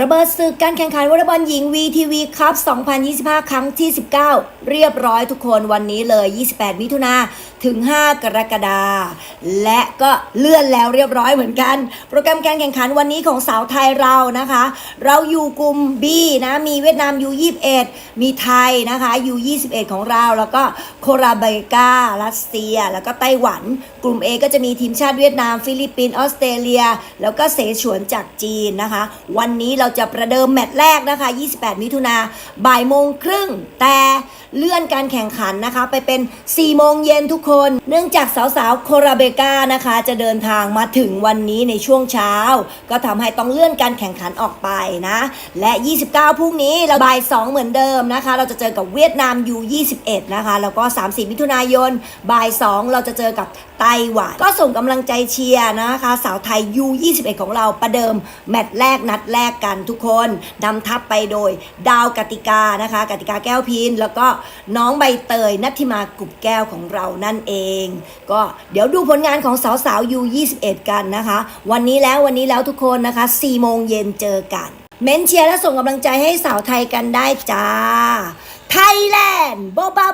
ระเบิดศึกการแข่งขันวอลเลย์บอลหญิง VTV ครับ 2025 ครั้งที่ 19 เรียบร้อยทุกคนวันนี้เลย 28 มิถุนาถึง 5 กรกฎาและก็เลื่อนแล้วเรียบร้อยเหมือนกัน โปรแกรมการแข่งขันวันนี้ของสาวไทยเรานะคะ เราอยู่กลุ่ม B นะ มีเวียดนาม U21 มีไทยนะคะ U21 ของเรา แล้วก็โคราเบการัสเซีย แล้วก็ไต้หวัน กลุ่ม A ก็จะมีทีมชาติเวียดนาม ฟิลิปปินส์ออสเตรเลีย แล้วก็เสฉวนจากจีนนะคะ วันนี้เราจะประเดิมแมตช์แรกนะคะ 28 มิถุนาบ่ายโมงครึ่งแต่ เลื่อนการแข่งขันนะคะ ไปเป็น 4 โมงเย็นทุกคน เนื่องจากสาวๆ โคราเบกานะคะ จะเดินทางมาถึงวันนี้ในช่วงเช้า ก็ทำให้ต้องเลื่อนการแข่งขันออกไปนะ และ 29 พรุ่งนี้เราบ่าย 2 เหมือนเดิมนะคะ เราจะเจอกับเวียดนาม U21 นะคะ แล้วก็ 30 มิถุนายนบ่าย 2 เราจะเจอกับไต้หวันก็ส่งกำลังใจเชียร์นะคะ สาวไทย U21 ของเราประเดิมแมตช์แรกนัดแรกกันทุกคนนำทัพไปโดยดาวกติกานะคะ กติกาแก้วพินแล้วก็น้องใบเตยนัทธิมากุบแก้วของเรานั่นเอง ก็เดี๋ยวดูผลงานของสาวสาวยู21 กันนะคะ วันนี้แล้ววันนี้แล้วทุกคนนะคะ4โมงเย็นเจอกัน เม้นเชียร์และส่งกำลังใจให้สาวไทยกันได้จ้าไทยแลนด์บ๊าบ